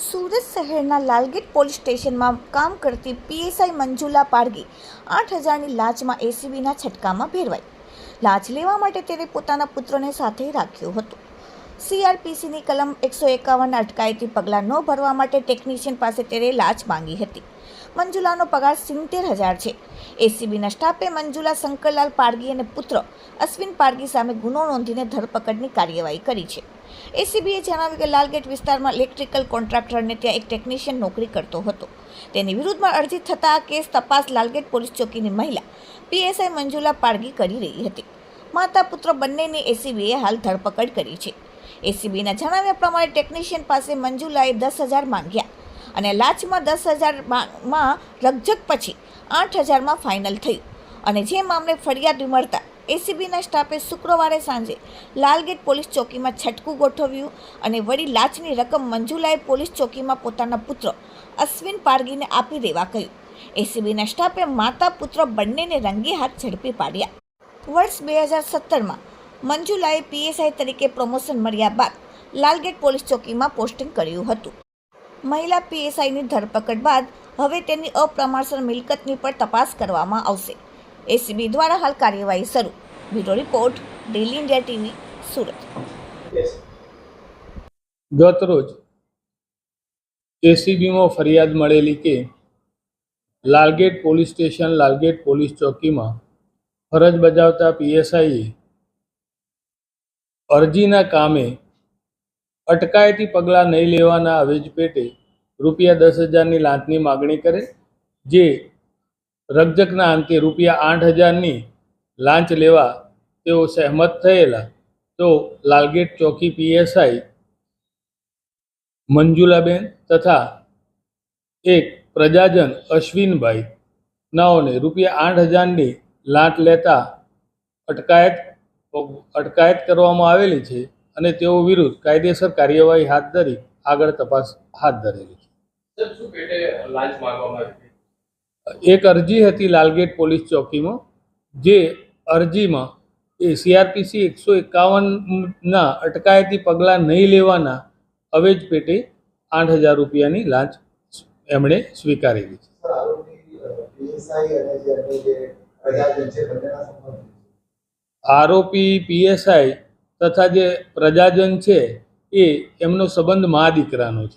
સુરત શહેરના લાલગેટ પોલીસ સ્ટેશનમાં કામ કરતી પીએસઆઈ મંજુલા પારગી આઠ હજારની લાંચમાં એસીબીના છટકામાં ભેરવાઈ. લાંચ લેવા માટે તેણે પોતાના પુત્રને સાથે રાખ્યો હતો. સીઆરપીસીની કલમ એકસો એકાવન અટકાયતી પગલાં ન ભરવા માટે ટેકનિશિયન પાસે તેણે લાંચ માંગી હતી. મંજુલાનો પગાર સિત્તેર હજાર છે. એસીબીના સ્ટાફે મંજુલા શંકરલાલ પારગી અને પુત્ર અશ્વિન પારગી સામે ગુનો નોંધીને ધરપકડની કાર્યવાહી કરી છે. એસીબીએ જણાવ્યું કે લાલગેટ વિસ્તારમાં ઇલેક્ટ્રિકલ કોન્ટ્રાક્ટરને ત્યાં એક ટેકનિશિયન નોકરી કરતો હતો. તેની વિરુદ્ધમાં અરજી થતાં આ કેસ તપાસ લાલગેટ પોલીસ ચોકીની મહિલા પીએસઆઈ મંજુલા પારગી કરી રહી હતી. માતા પુત્ર બંનેની એસીબીએ હાલ ધરપકડ કરી છે. એસીબીના જણાવ્યા પ્રમાણે ટેકનિશિયન પાસે મંજુલાએ દસ હજાર માંગ્યા અને લાચમાં દસ હજારમાં રકઝક પછી આઠ હજારમાં ફાઇનલ થયું અને જે મામલે ફરિયાદ મળતા એસીબીના સ્ટાફે શુક્રવારે સાંજે લાલગેટ પોલીસ ચોકીમાં છટકું ગોઠવ્યું અને વળી લાચની રકમ મંજુલાએ પોલીસ ચોકીમાં પોતાના પુત્ર અશ્વિન પારગીને આપી દેવા કહ્યું. એસીબીના સ્ટાફે માતા પુત્ર બંનેને રંગે હાથ ઝડપી પાડ્યા. વર્ષ બે હજાર સત્તરમાં મંજુલાએ પીએસઆઈ તરીકે પ્રમોશન મળ્યા બાદ લાલગેટ પોલીસ ચોકીમાં પોસ્ટિંગ કર્યું હતું. મહિલા પીએસઆઈની ધરપકડ બાદ હવે તેની અપ્રમાણસર મિલકતની પણ તપાસ કરવામાં આવશે. એસીબી દ્વારા હાલ કાર્યવાહી શરૂ. Bureau report, daily India TV, Surat. ગત રોજ એસીબીમાં ફરિયાદ મળેલી કે Lalgate police station Lalgate police ચોકીમાં ફરજ બજાવતા પીએસઆઈએ અરજીના કામે અટકાયતી પગલાં નહીં લેવાના અવેજ પેટે રૂપિયા દસ હજારની લાંચની માગણી કરે, જે રકજકના અંતે રૂપિયા આઠ હજારની લાંચ લેવા તેઓ સહેમત થયેલા, તો લાલગેટ ચોકી પીએસઆઈ મંજુલાબેન તથા એક પ્રજાજન અશ્વિનભાઈ નાઓને રૂપિયા આઠ હજારની લાંચ લેતા અટકાયત અટકાયત કરવામાં આવેલી છે અને તેઓ વિરુદ્ધ કાયદેસર કાર્યવાહી હાથ ધરી આગળ તપાસ હાથ ધરેલી છે. સર શું પેટે લાંચ માંગવામાં આવી હતી? એક અરજી હતી લાલગેટ પોલીસ ચોકીમાં જે અરજીમાં એ સીઆરપીસી એકસો એકાવનના અટકાયતી પગલાં નહીં લેવાના અવેજ પેટે આઠ હજાર રૂપિયાની લાંચ એમણે સ્વીકારેલી છે. આરોપી પીએસઆઈ તથા જે પ્રજાજન છે એ એમનો સંબંધ મા દીકરાનો છે.